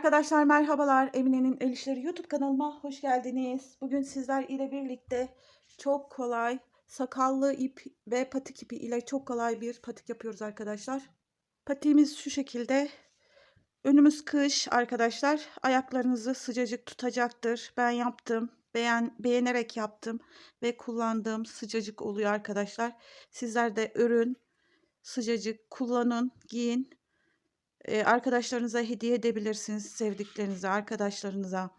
Arkadaşlar merhabalar. Emine'nin El İşleri YouTube kanalıma hoş geldiniz. Bugün sizler ile birlikte çok kolay sakallı ip ve patik ipi ile çok kolay bir patik yapıyoruz arkadaşlar. Patiğimiz şu şekilde. Önümüz kış arkadaşlar. Ayaklarınızı sıcacık tutacaktır. Ben yaptım. Beğen, beğenerek yaptım ve kullandığım sıcacık oluyor arkadaşlar. Sizler de örün, sıcacık kullanın, giyin. Arkadaşlarınıza hediye edebilirsiniz, sevdiklerinize, arkadaşlarınıza.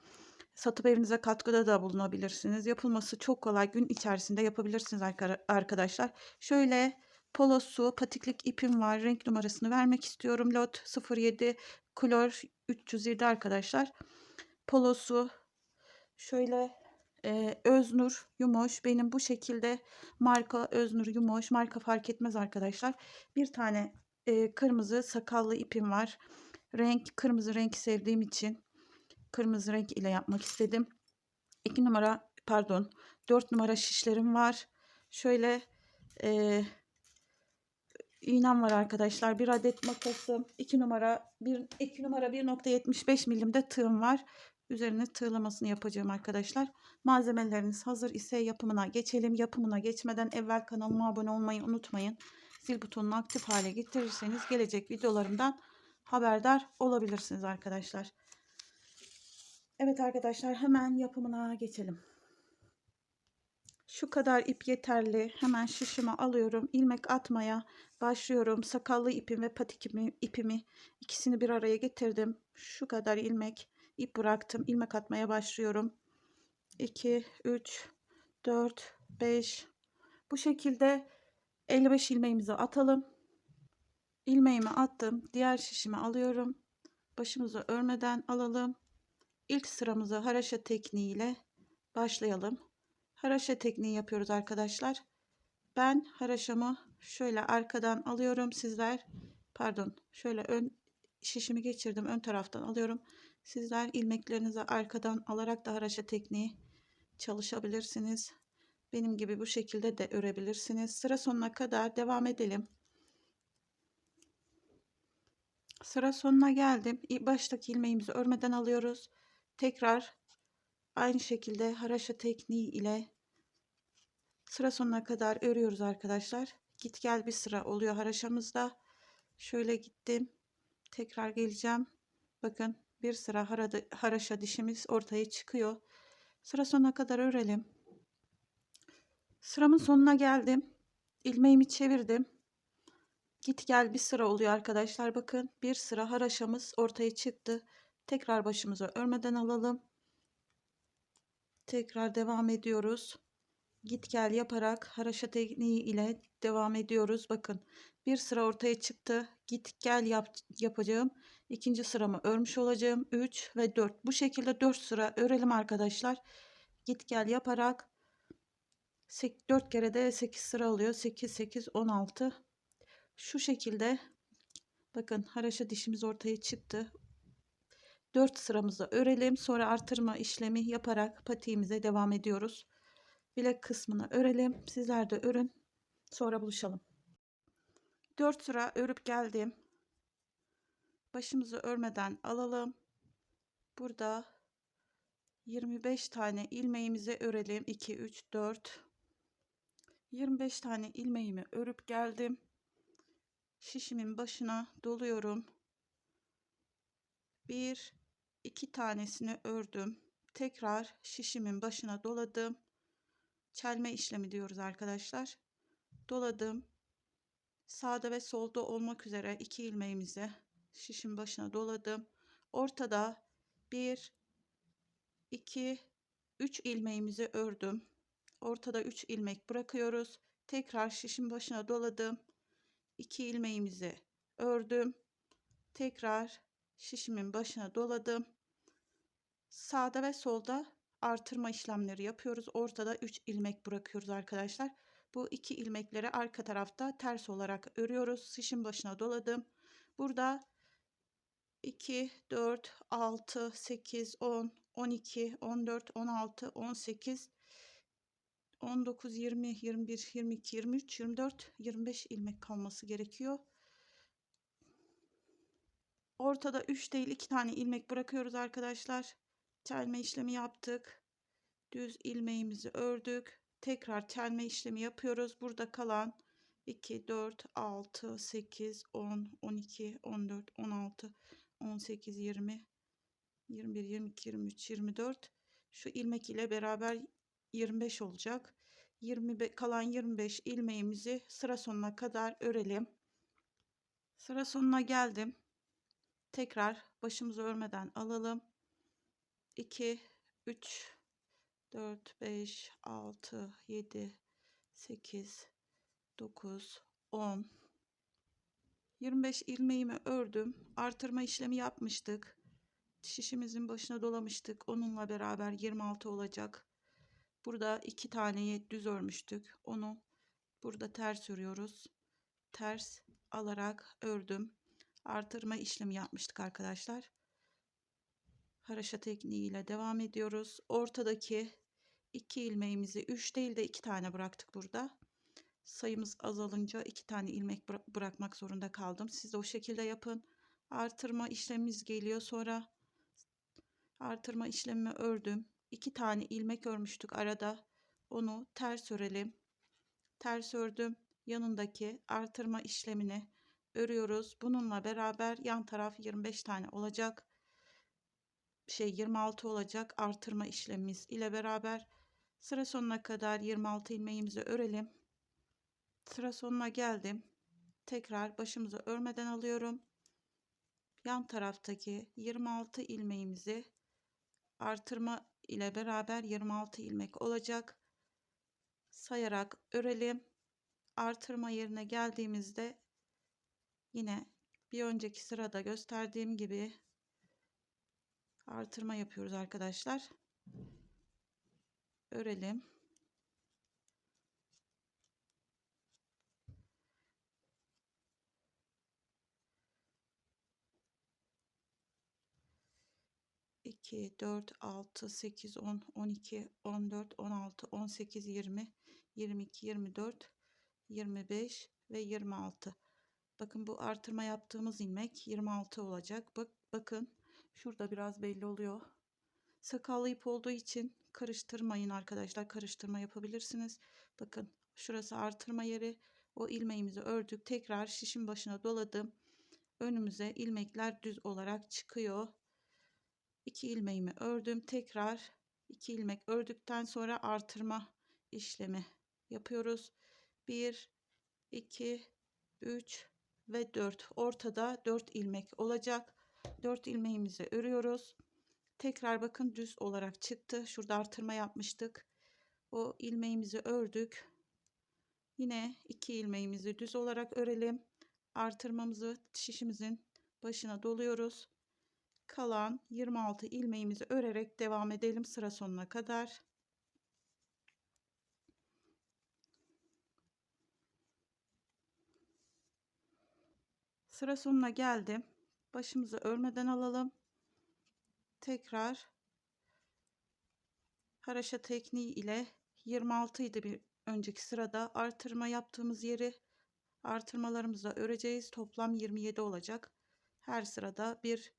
Satıp evinize katkıda da bulunabilirsiniz. Yapılması çok kolay. Gün içerisinde yapabilirsiniz arka- arkadaşlar. Şöyle polosu, patiklik ipim var. Renk numarasını vermek istiyorum. Lot 07 klor 307 arkadaşlar. Polosu şöyle eee, Öznur Yumoş. Benim bu şekilde marka Öznur Yumoş. Marka fark etmez arkadaşlar. Bir tane eee, kırmızı sakallı ipim var. Renk kırmızı renk sevdiğim için kırmızı renk ile yapmak istedim. 2 numara pardon 4 numara şişlerim var. Şöyle eee iğnem var arkadaşlar. Bir adet makasım. 2 numara 1 2 numara 1.75 milimde tığım var. Üzerine tığlamasını yapacağım arkadaşlar. Malzemeleriniz hazır ise yapımına geçelim. Yapımına geçmeden evvel kanalıma abone olmayı unutmayın. Zil butonunu aktif hale getirirseniz gelecek videolarımdan haberdar olabilirsiniz arkadaşlar. Evet arkadaşlar hemen yapımına geçelim. Şu kadar ip yeterli. Hemen şişime alıyorum. ilmek atmaya başlıyorum. Sakallı ipim ve patik ipimi, ipimi ikisini bir araya getirdim. Şu kadar ilmek ip bıraktım. ilmek atmaya başlıyorum. 2, 3, 4, 5. Bu şekilde 55 ilmeğimizi atalım. İlmeğimi attım. Diğer şişimi alıyorum. Başımızı örmeden alalım. İlk sıramızı haraşa tekniğiyle başlayalım. Haraşa tekniği yapıyoruz arkadaşlar. Ben haraşamı şöyle arkadan alıyorum. Sizler pardon şöyle ön şişimi geçirdim. Ön taraftan alıyorum. Sizler ilmeklerinizi arkadan alarak da haraşa tekniği çalışabilirsiniz. Benim gibi bu şekilde de örebilirsiniz. Sıra sonuna kadar devam edelim. Sıra sonuna geldim. Baştaki ilmeğimizi örmeden alıyoruz. Tekrar aynı şekilde haraşa tekniği ile sıra sonuna kadar örüyoruz arkadaşlar. Git gel bir sıra oluyor haraşamızda. Şöyle gittim. Tekrar geleceğim. Bakın bir sıra haraşa dişimiz ortaya çıkıyor. Sıra sonuna kadar örelim. Sıramın sonuna geldim. İlmeğimi çevirdim. Git gel bir sıra oluyor arkadaşlar. Bakın bir sıra haraşamız ortaya çıktı. Tekrar başımıza örmeden alalım. Tekrar devam ediyoruz. Git gel yaparak haraşa tekniği ile devam ediyoruz. Bakın bir sıra ortaya çıktı. Git gel yap, yapacağım. İkinci sıramı örmüş olacağım. 3 ve 4. Bu şekilde 4 sıra örelim arkadaşlar. Git gel yaparak 4 kere de 8 sıra oluyor. 8 8 16. Şu şekilde bakın haraşa dişimiz ortaya çıktı. 4 sıramızı örelim. Sonra artırma işlemi yaparak patiğimize devam ediyoruz. Bilek kısmını örelim. Sizler de örün. Sonra buluşalım. 4 sıra örüp geldim. Başımızı örmeden alalım. Burada 25 tane ilmeğimizi örelim. 2 3 4 25 tane ilmeğimi örüp geldim. Şişimin başına doluyorum. Bir, iki tanesini ördüm. Tekrar şişimin başına doladım. Çelme işlemi diyoruz arkadaşlar. Doladım. Sağda ve solda olmak üzere iki ilmeğimizi şişin başına doladım. Ortada bir, iki, üç ilmeğimizi ördüm. Ortada üç ilmek bırakıyoruz. Tekrar şişin başına doladım. İki ilmeğimizi ördüm. Tekrar şişimin başına doladım. Sağda ve solda artırma işlemleri yapıyoruz. Ortada 3 ilmek bırakıyoruz arkadaşlar. Bu iki ilmekleri arka tarafta ters olarak örüyoruz. Şişin başına doladım. Burada 2, 4, 6, 8, 10, 12, 14, 16, 18, 19, 20, 21, 22, 23, 24, 25 ilmek kalması gerekiyor. Ortada 3 değil 2 tane ilmek bırakıyoruz arkadaşlar. Çelme işlemi yaptık. Düz ilmeğimizi ördük. Tekrar çelme işlemi yapıyoruz. Burada kalan 2, 4, 6, 8, 10, 12, 14, 16, 18, 20, 21, 22, 23, 24. Şu ilmek ile beraber 25 olacak. 20 kalan 25 ilmeğimizi sıra sonuna kadar örelim. Sıra sonuna geldim. Tekrar başımızı örmeden alalım. 2 3 4 5 6 7 8 9 10 25 ilmeğimi ördüm. Artırma işlemi yapmıştık. Şişimizin başına dolamıştık. Onunla beraber 26 olacak. Burada iki taneyi düz örmüştük. Onu burada ters örüyoruz. Ters alarak ördüm. Artırma işlemi yapmıştık arkadaşlar. Haraşa tekniğiyle devam ediyoruz. Ortadaki iki ilmeğimizi 3 değil de 2 tane bıraktık burada. Sayımız azalınca 2 tane ilmek bıra- bırakmak zorunda kaldım. Siz de o şekilde yapın. Artırma işlemimiz geliyor. Sonra artırma işlemimi ördüm. 2 tane ilmek örmüştük arada. Onu ters örelim. Ters ördüm. Yanındaki artırma işlemini örüyoruz. Bununla beraber yan taraf 25 tane olacak. Şey 26 olacak artırma işlemimiz ile beraber sıra sonuna kadar 26 ilmeğimizi örelim. Sıra sonuna geldim. Tekrar başımızı örmeden alıyorum. Yan taraftaki 26 ilmeğimizi artırma ile beraber 26 ilmek olacak. Sayarak örelim. Artırma yerine geldiğimizde yine bir önceki sırada gösterdiğim gibi artırma yapıyoruz arkadaşlar. Örelim. İki, dört, altı, sekiz, on, on iki, on dört, on altı, on sekiz, yirmi, yirmi iki, yirmi dört, yirmi beş ve yirmi altı. Bakın bu artırma yaptığımız ilmek 26 olacak. Bak, bakın şurada biraz belli oluyor. Sakallı ip olduğu için karıştırmayın arkadaşlar. Karıştırma yapabilirsiniz. Bakın şurası artırma yeri. O ilmeğimizi ördük. Tekrar şişin başına doladım. Önümüze ilmekler düz olarak çıkıyor. İki ilmeğimi ördüm. Tekrar iki ilmek ördükten sonra artırma işlemi yapıyoruz. 1 2 3 ve 4 ortada 4 ilmek olacak. 4 ilmeğimizi örüyoruz. Tekrar bakın düz olarak çıktı. Şurada artırma yapmıştık. O ilmeğimizi ördük. Yine 2 ilmeğimizi düz olarak örelim. Artırmamızı şişimizin başına doluyoruz kalan 26 ilmeğimizi örerek devam edelim sıra sonuna kadar Sıra sonuna geldim. Başımızı örmeden alalım. Tekrar haraşa tekniği ile 26 idi bir önceki sırada artırma yaptığımız yeri artırmalarımızla öreceğiz. Toplam 27 olacak. Her sırada bir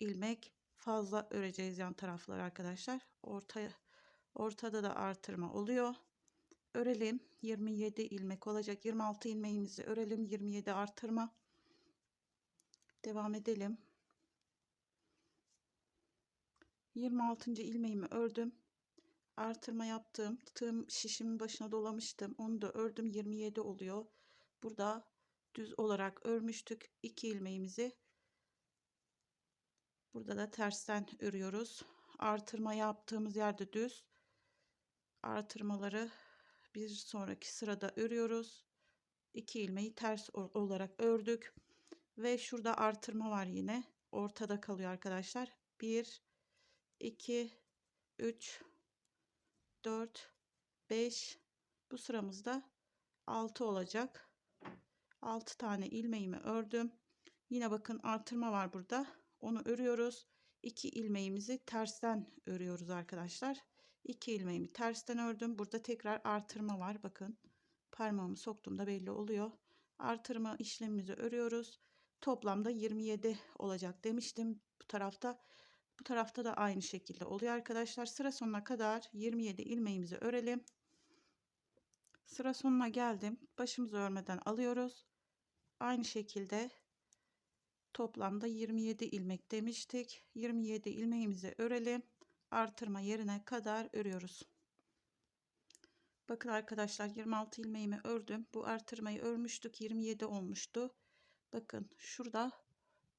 ilmek fazla öreceğiz yan tarafları arkadaşlar. Ortaya ortada da artırma oluyor. Örelim. 27 ilmek olacak. 26 ilmeğimizi örelim. 27 artırma. Devam edelim. 26. ilmeğimi ördüm. Artırma yaptım. Tığım şişimin başına dolamıştım. Onu da ördüm. 27 oluyor. Burada düz olarak örmüştük. 2 ilmeğimizi. Burada da tersten örüyoruz. Artırma yaptığımız yerde düz. Artırmaları bir sonraki sırada örüyoruz. 2 ilmeği ters olarak ördük. Ve şurada artırma var yine. Ortada kalıyor arkadaşlar. 1, 2, 3, 4, 5. Bu sıramızda 6 olacak. 6 tane ilmeğimi ördüm. Yine bakın artırma var burada. Onu örüyoruz. 2 ilmeğimizi tersten örüyoruz arkadaşlar. 2 ilmeğimi tersten ördüm. Burada tekrar artırma var. Bakın parmağımı soktuğumda belli oluyor. Artırma işlemimizi örüyoruz toplamda 27 olacak demiştim bu tarafta. Bu tarafta da aynı şekilde oluyor arkadaşlar. Sıra sonuna kadar 27 ilmeğimizi örelim. Sıra sonuna geldim. Başımızı örmeden alıyoruz. Aynı şekilde toplamda 27 ilmek demiştik. 27 ilmeğimizi örelim. Artırma yerine kadar örüyoruz. Bakın arkadaşlar 26 ilmeğimi ördüm. Bu artırmayı örmüştük. 27 olmuştu. Bakın şurada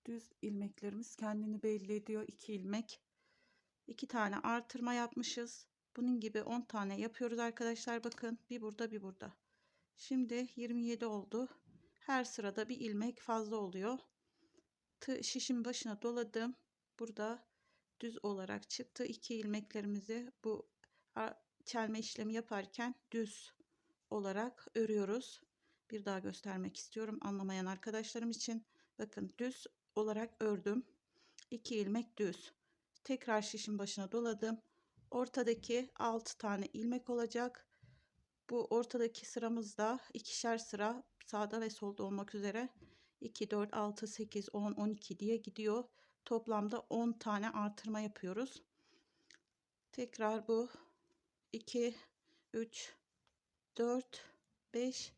düz ilmeklerimiz kendini belli ediyor. 2 ilmek. 2 tane artırma yapmışız. Bunun gibi 10 tane yapıyoruz arkadaşlar. Bakın bir burada bir burada. Şimdi 27 oldu. Her sırada bir ilmek fazla oluyor. Tığ şişin başına doladım. Burada düz olarak çıktı. 2 ilmeklerimizi bu çelme işlemi yaparken düz olarak örüyoruz. Bir daha göstermek istiyorum anlamayan arkadaşlarım için. Bakın düz olarak ördüm. 2 ilmek düz. Tekrar şişin başına doladım. Ortadaki 6 tane ilmek olacak. Bu ortadaki sıramızda ikişer sıra sağda ve solda olmak üzere 2, 4, 6, 8, 10, 12 diye gidiyor. Toplamda 10 tane artırma yapıyoruz. Tekrar bu 2, 3, 4, 5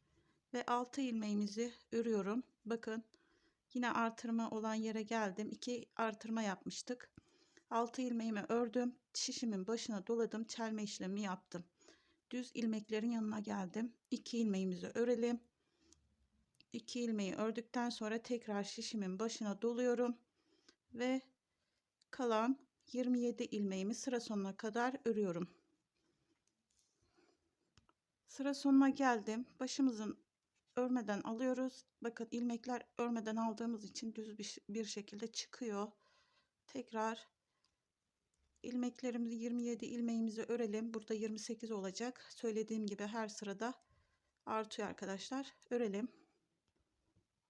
ve 6 ilmeğimizi örüyorum. Bakın yine artırma olan yere geldim. 2 artırma yapmıştık. 6 ilmeğimi ördüm. Şişimin başına doladım. Çelme işlemi yaptım. Düz ilmeklerin yanına geldim. 2 ilmeğimizi örelim. 2 ilmeği ördükten sonra tekrar şişimin başına doluyorum ve kalan 27 ilmeğimi sıra sonuna kadar örüyorum. Sıra sonuna geldim. Başımızın örmeden alıyoruz. Bakın ilmekler örmeden aldığımız için düz bir, bir şekilde çıkıyor. Tekrar ilmeklerimizi 27 ilmeğimizi örelim. Burada 28 olacak. Söylediğim gibi her sırada artıyor arkadaşlar. Örelim.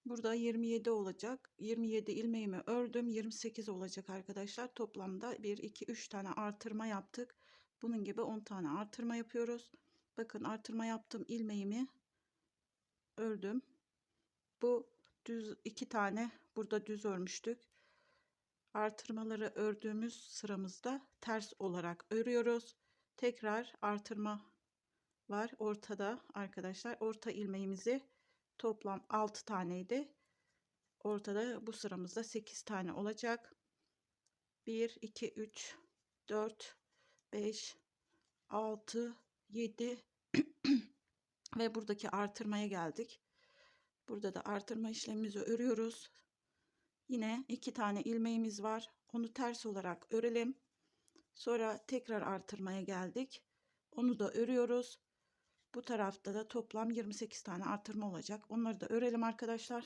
Burada 27 olacak. 27 ilmeğimi ördüm. 28 olacak arkadaşlar. Toplamda 1, 2, 3 tane artırma yaptık. Bunun gibi 10 tane artırma yapıyoruz. Bakın artırma yaptım ilmeğimi ördüm. Bu düz iki tane burada düz örmüştük. Artırmaları ördüğümüz sıramızda ters olarak örüyoruz. Tekrar artırma var ortada arkadaşlar. Orta ilmeğimizi toplam 6 taneydi. Ortada bu sıramızda 8 tane olacak. 1 2 3 4 5 6 7 ve buradaki artırmaya geldik. Burada da artırma işlemimizi örüyoruz. Yine iki tane ilmeğimiz var. Onu ters olarak örelim. Sonra tekrar artırmaya geldik. Onu da örüyoruz. Bu tarafta da toplam 28 tane artırma olacak. Onları da örelim arkadaşlar.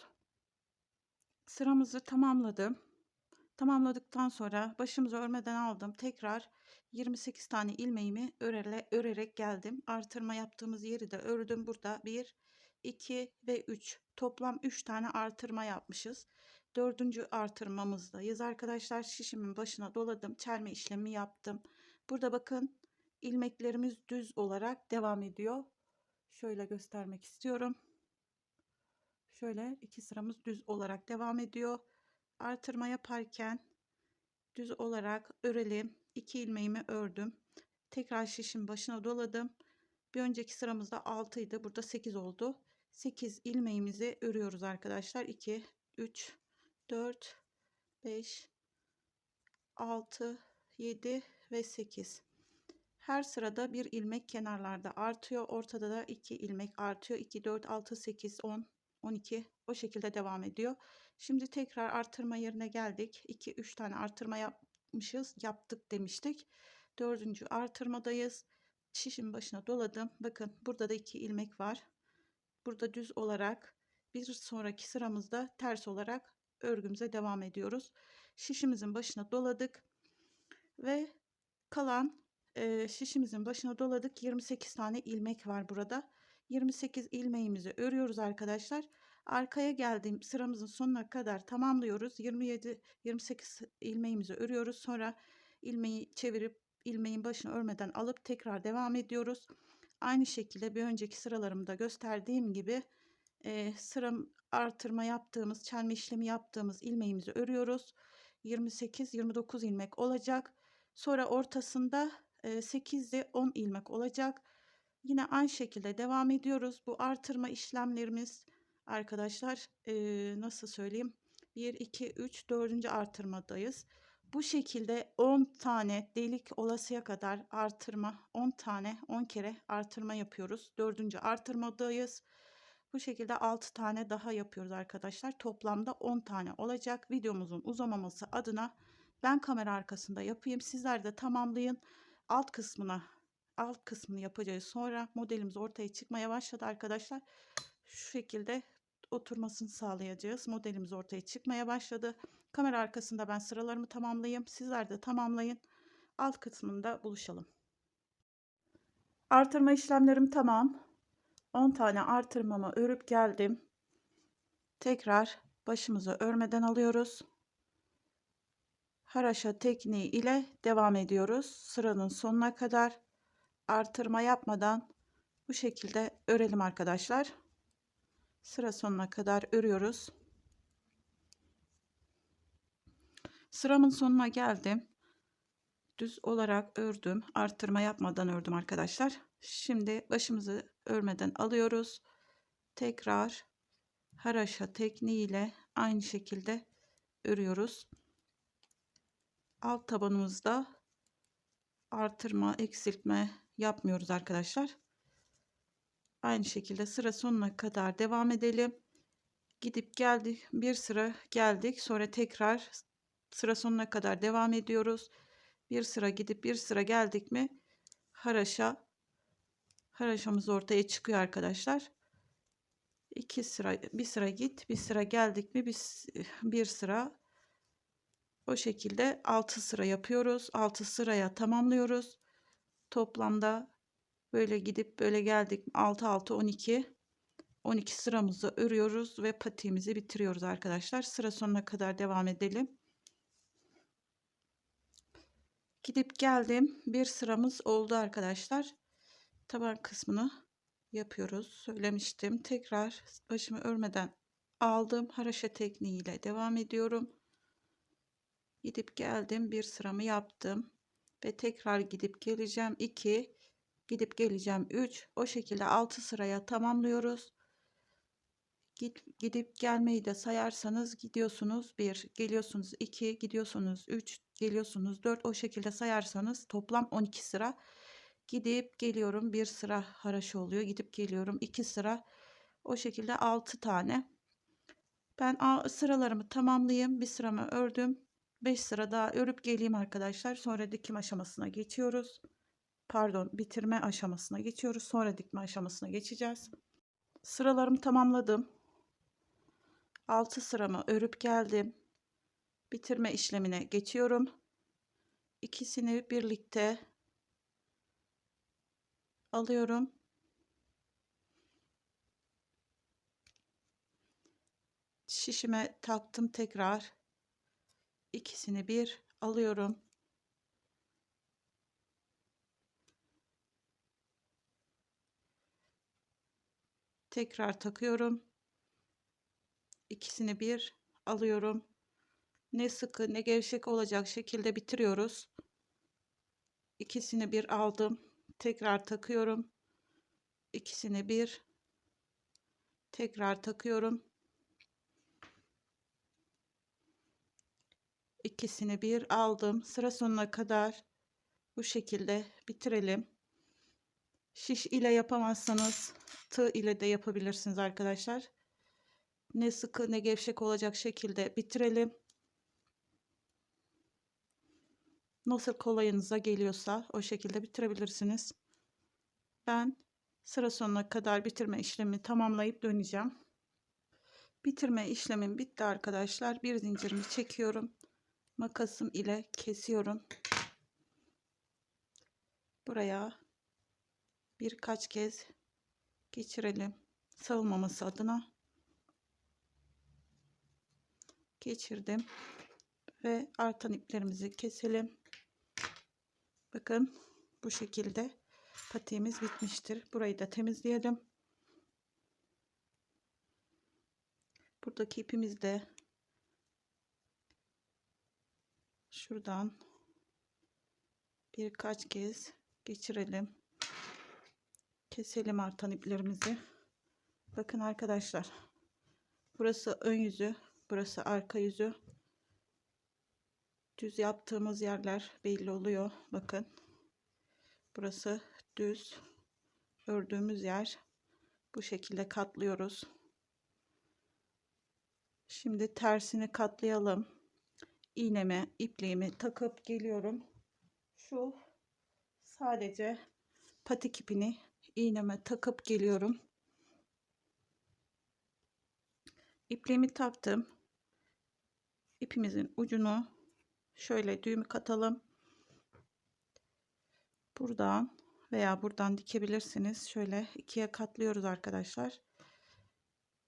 Sıramızı tamamladım. Tamamladıktan sonra başımızı örmeden aldım. Tekrar 28 tane ilmeğimi örele, örerek geldim. Artırma yaptığımız yeri de ördüm. Burada 1, 2 ve 3. Toplam 3 tane artırma yapmışız. Dördüncü artırmamızdayız. Arkadaşlar şişimin başına doladım. Çelme işlemi yaptım. Burada bakın ilmeklerimiz düz olarak devam ediyor. Şöyle göstermek istiyorum. Şöyle iki sıramız düz olarak devam ediyor. Artırma yaparken düz olarak örelim. 2 ilmeğimi ördüm. Tekrar şişin başına doladım. Bir önceki sıramızda 6 idi. Burada 8 oldu. 8 ilmeğimizi örüyoruz arkadaşlar. 2, 3, 4, 5, 6, 7 ve 8. Her sırada bir ilmek kenarlarda artıyor. Ortada da 2 ilmek artıyor. 2, 4, 6, 8, 10, 12 o şekilde devam ediyor. Şimdi tekrar artırma yerine geldik. 2, 3 tane artırma yapmışız. Yaptık demiştik. Dördüncü artırmadayız. Şişin başına doladım. Bakın burada da 2 ilmek var. Burada düz olarak bir sonraki sıramızda ters olarak örgümüze devam ediyoruz. Şişimizin başına doladık ve kalan e, şişimizin başına doladık. 28 tane ilmek var burada. 28 ilmeğimizi örüyoruz arkadaşlar. Arkaya geldiğim sıramızın sonuna kadar tamamlıyoruz. 27 28 ilmeğimizi örüyoruz. Sonra ilmeği çevirip ilmeğin başını örmeden alıp tekrar devam ediyoruz. Aynı şekilde bir önceki sıralarımda gösterdiğim gibi e, sıram artırma yaptığımız, çelme işlemi yaptığımız ilmeğimizi örüyoruz. 28-29 ilmek olacak. Sonra ortasında e, 8 ile 10 ilmek olacak. Yine aynı şekilde devam ediyoruz. Bu artırma işlemlerimiz arkadaşlar e, nasıl söyleyeyim? 1, 2, 3, 4. artırmadayız. Bu şekilde 10 tane delik olasıya kadar artırma 10 tane 10 kere artırma yapıyoruz. 4. artırmadayız. Bu şekilde 6 tane daha yapıyoruz arkadaşlar. Toplamda 10 tane olacak. Videomuzun uzamaması adına ben kamera arkasında yapayım. Sizler de tamamlayın. Alt kısmına alt kısmını yapacağız. Sonra modelimiz ortaya çıkmaya başladı arkadaşlar. Şu şekilde oturmasını sağlayacağız. Modelimiz ortaya çıkmaya başladı. Kamera arkasında ben sıralarımı tamamlayayım. Sizler de tamamlayın. Alt kısmında buluşalım. Artırma işlemlerim tamam. 10 tane artırmamı örüp geldim. Tekrar başımızı örmeden alıyoruz. Haraşa tekniği ile devam ediyoruz. Sıranın sonuna kadar artırma yapmadan bu şekilde örelim arkadaşlar. Sıra sonuna kadar örüyoruz. Sıramın sonuna geldim. Düz olarak ördüm. Arttırma yapmadan ördüm arkadaşlar. Şimdi başımızı örmeden alıyoruz. Tekrar haraşa tekniğiyle aynı şekilde örüyoruz. Alt tabanımızda artırma, eksiltme yapmıyoruz arkadaşlar. Aynı şekilde sıra sonuna kadar devam edelim. Gidip geldik. Bir sıra geldik. Sonra tekrar sıra sonuna kadar devam ediyoruz. Bir sıra gidip bir sıra geldik mi haraşa haraşamız ortaya çıkıyor arkadaşlar. İki sıra bir sıra git bir sıra geldik mi bir, bir sıra o şekilde 6 sıra yapıyoruz. 6 sıraya tamamlıyoruz. Toplamda böyle gidip böyle geldik 6 6 12 12 sıramızı örüyoruz ve patiğimizi bitiriyoruz arkadaşlar. Sıra sonuna kadar devam edelim. Gidip geldim. Bir sıramız oldu arkadaşlar. Taban kısmını yapıyoruz. Söylemiştim. Tekrar başımı örmeden aldım. Haraşa tekniğiyle devam ediyorum. Gidip geldim. Bir sıramı yaptım. Ve tekrar gidip geleceğim. 2 gidip geleceğim. 3 o şekilde 6 sıraya tamamlıyoruz. Git, gidip gelmeyi de sayarsanız gidiyorsunuz. 1 geliyorsunuz. 2 gidiyorsunuz. 3 geliyorsunuz. 4 o şekilde sayarsanız toplam 12 sıra gidip geliyorum. Bir sıra haraşı oluyor. Gidip geliyorum. 2 sıra. O şekilde 6 tane. Ben sıralarımı tamamlayayım. Bir sıramı ördüm 5 sıra daha örüp geleyim arkadaşlar sonra dikim aşamasına geçiyoruz pardon bitirme aşamasına geçiyoruz sonra dikme aşamasına geçeceğiz sıralarımı tamamladım 6 sıramı örüp geldim bitirme işlemine geçiyorum. İkisini birlikte alıyorum. Şişime taktım tekrar. İkisini bir alıyorum. Tekrar takıyorum. İkisini bir alıyorum ne sıkı ne gevşek olacak şekilde bitiriyoruz. İkisini bir aldım. Tekrar takıyorum. İkisini bir tekrar takıyorum. İkisini bir aldım. Sıra sonuna kadar bu şekilde bitirelim. Şiş ile yapamazsanız tığ ile de yapabilirsiniz arkadaşlar. Ne sıkı ne gevşek olacak şekilde bitirelim. nasıl kolayınıza geliyorsa o şekilde bitirebilirsiniz. Ben sıra sonuna kadar bitirme işlemi tamamlayıp döneceğim. Bitirme işlemim bitti arkadaşlar. Bir zincirimi çekiyorum. Makasım ile kesiyorum. Buraya birkaç kez geçirelim. Savunmaması adına. Geçirdim. Ve artan iplerimizi keselim. Bakın bu şekilde patiğimiz bitmiştir. Burayı da temizleyelim. Buradaki ipimiz de şuradan birkaç kez geçirelim. Keselim artan iplerimizi. Bakın arkadaşlar. Burası ön yüzü, burası arka yüzü. Düz yaptığımız yerler belli oluyor. Bakın. Burası düz ördüğümüz yer. Bu şekilde katlıyoruz. Şimdi tersini katlayalım. İğneme, ipliğimi takıp geliyorum. Şu sadece patik ipini iğneme takıp geliyorum. İpliğimi taktım. İpimizin ucunu şöyle düğümü katalım. Buradan veya buradan dikebilirsiniz. Şöyle ikiye katlıyoruz arkadaşlar.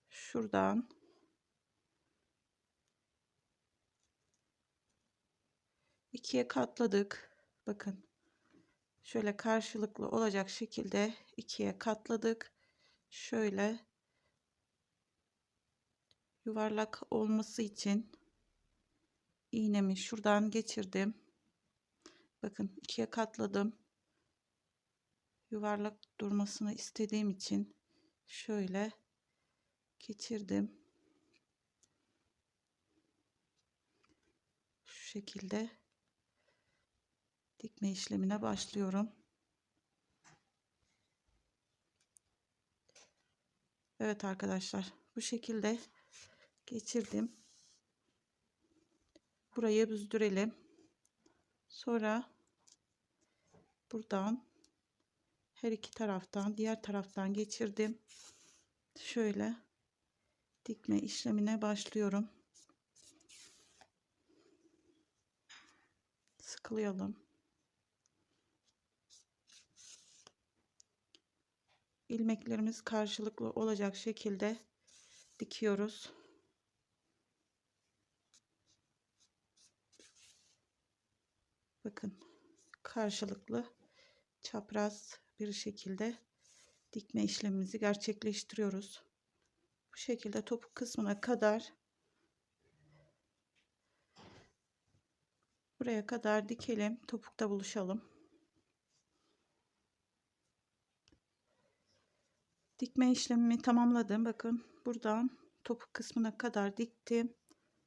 Şuradan ikiye katladık. Bakın. Şöyle karşılıklı olacak şekilde ikiye katladık. Şöyle yuvarlak olması için iğnemi şuradan geçirdim. Bakın ikiye katladım. Yuvarlak durmasını istediğim için şöyle geçirdim. Şu şekilde dikme işlemine başlıyorum. Evet arkadaşlar bu şekilde geçirdim. Burayı büzdürelim. Sonra buradan her iki taraftan diğer taraftan geçirdim. Şöyle dikme işlemine başlıyorum. Sıkılayalım. İlmeklerimiz karşılıklı olacak şekilde dikiyoruz. Bakın karşılıklı çapraz bir şekilde dikme işlemimizi gerçekleştiriyoruz. Bu şekilde topuk kısmına kadar buraya kadar dikelim. Topukta buluşalım. Dikme işlemimi tamamladım. Bakın buradan topuk kısmına kadar diktim.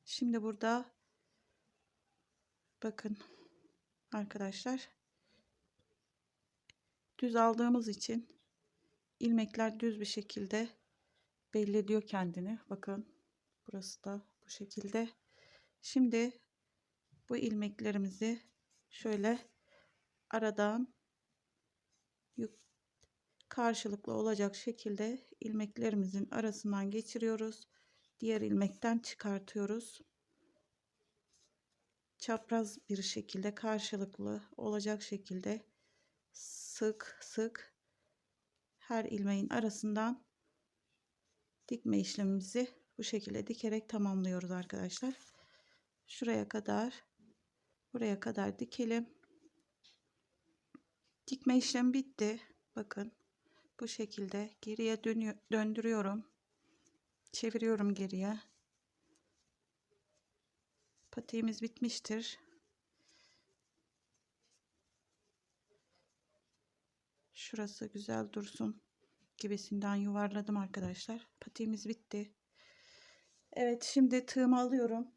Şimdi burada bakın arkadaşlar düz aldığımız için ilmekler düz bir şekilde belli ediyor kendini. Bakın burası da bu şekilde. Şimdi bu ilmeklerimizi şöyle aradan karşılıklı olacak şekilde ilmeklerimizin arasından geçiriyoruz. Diğer ilmekten çıkartıyoruz. Çapraz bir şekilde karşılıklı olacak şekilde sık sık her ilmeğin arasından dikme işlemimizi bu şekilde dikerek tamamlıyoruz arkadaşlar. Şuraya kadar buraya kadar dikelim. Dikme işlemi bitti. Bakın bu şekilde geriye döndürüyorum. Çeviriyorum geriye. Patiğimiz bitmiştir. Şurası güzel dursun gibisinden yuvarladım arkadaşlar. Patiğimiz bitti. Evet şimdi tığımı alıyorum.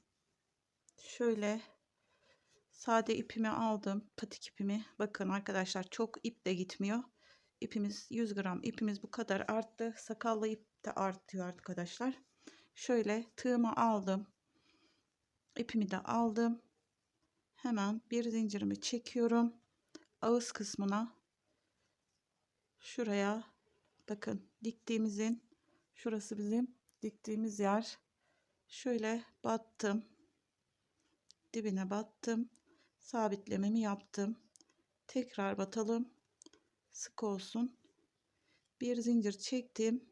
Şöyle sade ipimi aldım. Patik ipimi. Bakın arkadaşlar çok ip de gitmiyor ipimiz 100 gram ipimiz bu kadar arttı. Sakallı ip de artıyor arkadaşlar. Şöyle tığımı aldım. ipimi de aldım. Hemen bir zincirimi çekiyorum. Ağız kısmına şuraya bakın diktiğimizin şurası bizim diktiğimiz yer. Şöyle battım. Dibine battım. Sabitlememi yaptım. Tekrar batalım sık olsun. Bir zincir çektim.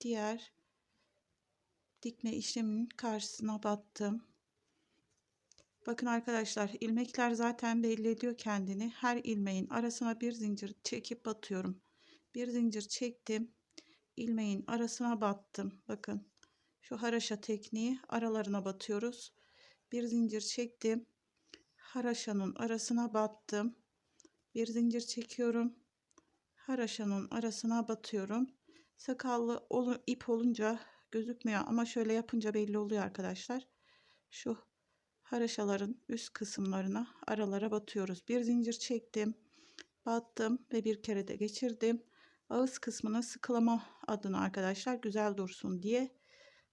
Diğer dikme işleminin karşısına battım. Bakın arkadaşlar ilmekler zaten belli ediyor kendini. Her ilmeğin arasına bir zincir çekip batıyorum. Bir zincir çektim. ilmeğin arasına battım. Bakın Şu haraşa tekniği aralarına batıyoruz. Bir zincir çektim. Haraşanın arasına battım. Bir zincir çekiyorum. Haraşanın arasına batıyorum. Sakallı olu- ip olunca gözükmüyor ama şöyle yapınca belli oluyor arkadaşlar. Şu haraşaların üst kısımlarına aralara batıyoruz. Bir zincir çektim. Battım ve bir kere de geçirdim. Ağız kısmını sıkılama adına arkadaşlar güzel dursun diye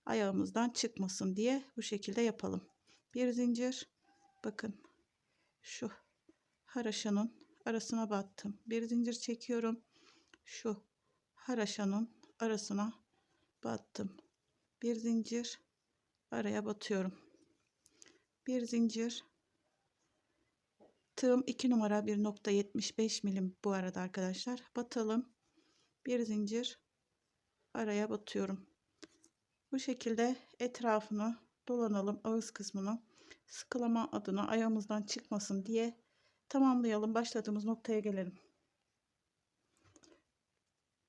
ayağımızdan çıkmasın diye bu şekilde yapalım. Bir zincir bakın şu haraşanın arasına battım. Bir zincir çekiyorum. Şu haraşanın arasına battım. Bir zincir araya batıyorum. Bir zincir tığım 2 numara 1.75 milim bu arada arkadaşlar. Batalım. Bir zincir araya batıyorum. Bu şekilde etrafını dolanalım ağız kısmını sıkılama adına ayağımızdan çıkmasın diye tamamlayalım. Başladığımız noktaya gelelim.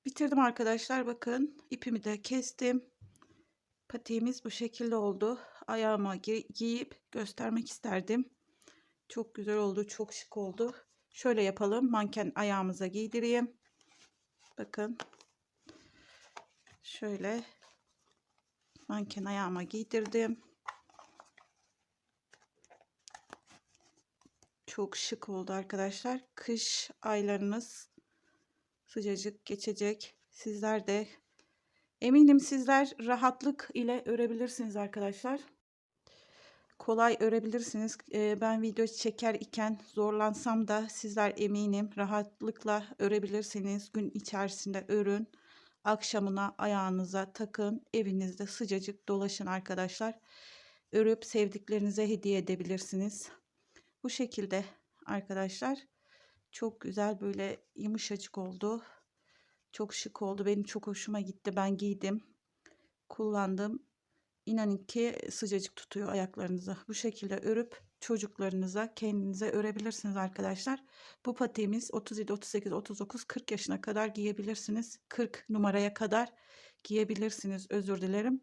Bitirdim arkadaşlar. Bakın ipimi de kestim. Patiğimiz bu şekilde oldu. Ayağıma gi giyip göstermek isterdim. Çok güzel oldu. Çok şık oldu. Şöyle yapalım. Manken ayağımıza giydireyim. Bakın. Şöyle manken ayağıma giydirdim. Çok şık oldu arkadaşlar. Kış aylarınız sıcacık geçecek. Sizler de eminim sizler rahatlık ile örebilirsiniz arkadaşlar. Kolay örebilirsiniz. Ee, ben video çeker iken zorlansam da sizler eminim rahatlıkla örebilirsiniz. Gün içerisinde örün. Akşamına ayağınıza takın. Evinizde sıcacık dolaşın arkadaşlar. Örüp sevdiklerinize hediye edebilirsiniz. Bu şekilde arkadaşlar. Çok güzel böyle yumuşacık oldu. Çok şık oldu. Benim çok hoşuma gitti. Ben giydim. Kullandım. İnanın ki sıcacık tutuyor ayaklarınızı. Bu şekilde örüp çocuklarınıza kendinize örebilirsiniz arkadaşlar. Bu patiğimiz 37, 38, 39, 40 yaşına kadar giyebilirsiniz. 40 numaraya kadar giyebilirsiniz. Özür dilerim.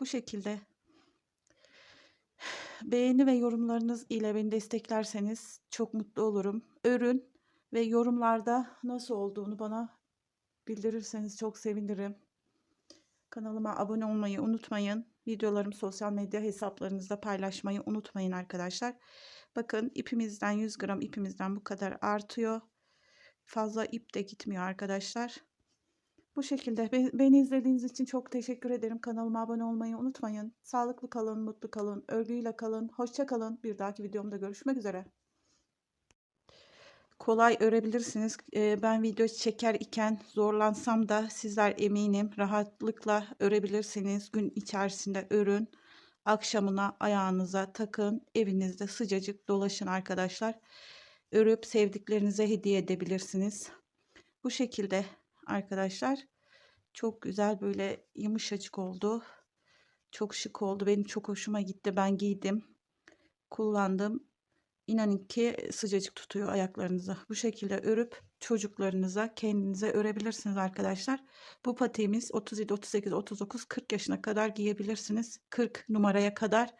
Bu şekilde beğeni ve yorumlarınız ile beni desteklerseniz çok mutlu olurum. Örün ve yorumlarda nasıl olduğunu bana bildirirseniz çok sevinirim. Kanalıma abone olmayı unutmayın. Videolarımı sosyal medya hesaplarınızda paylaşmayı unutmayın arkadaşlar. Bakın ipimizden 100 gram ipimizden bu kadar artıyor. Fazla ip de gitmiyor arkadaşlar. Bu şekilde beni izlediğiniz için çok teşekkür ederim. Kanalıma abone olmayı unutmayın. Sağlıklı kalın, mutlu kalın, örgüyle kalın. Hoşça kalın. Bir dahaki videomda görüşmek üzere. Kolay örebilirsiniz. Ee, ben video çeker iken zorlansam da sizler eminim rahatlıkla örebilirsiniz. Gün içerisinde örün. Akşamına ayağınıza takın. Evinizde sıcacık dolaşın arkadaşlar. Örüp sevdiklerinize hediye edebilirsiniz. Bu şekilde arkadaşlar. Çok güzel böyle yumuşacık oldu. Çok şık oldu. Benim çok hoşuma gitti. Ben giydim. Kullandım. İnanın ki sıcacık tutuyor ayaklarınızı. Bu şekilde örüp çocuklarınıza kendinize örebilirsiniz arkadaşlar. Bu patiğimiz 37, 38, 39, 40 yaşına kadar giyebilirsiniz. 40 numaraya kadar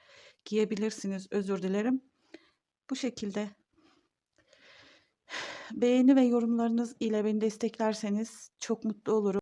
giyebilirsiniz. Özür dilerim. Bu şekilde beğeni ve yorumlarınız ile beni desteklerseniz çok mutlu olurum.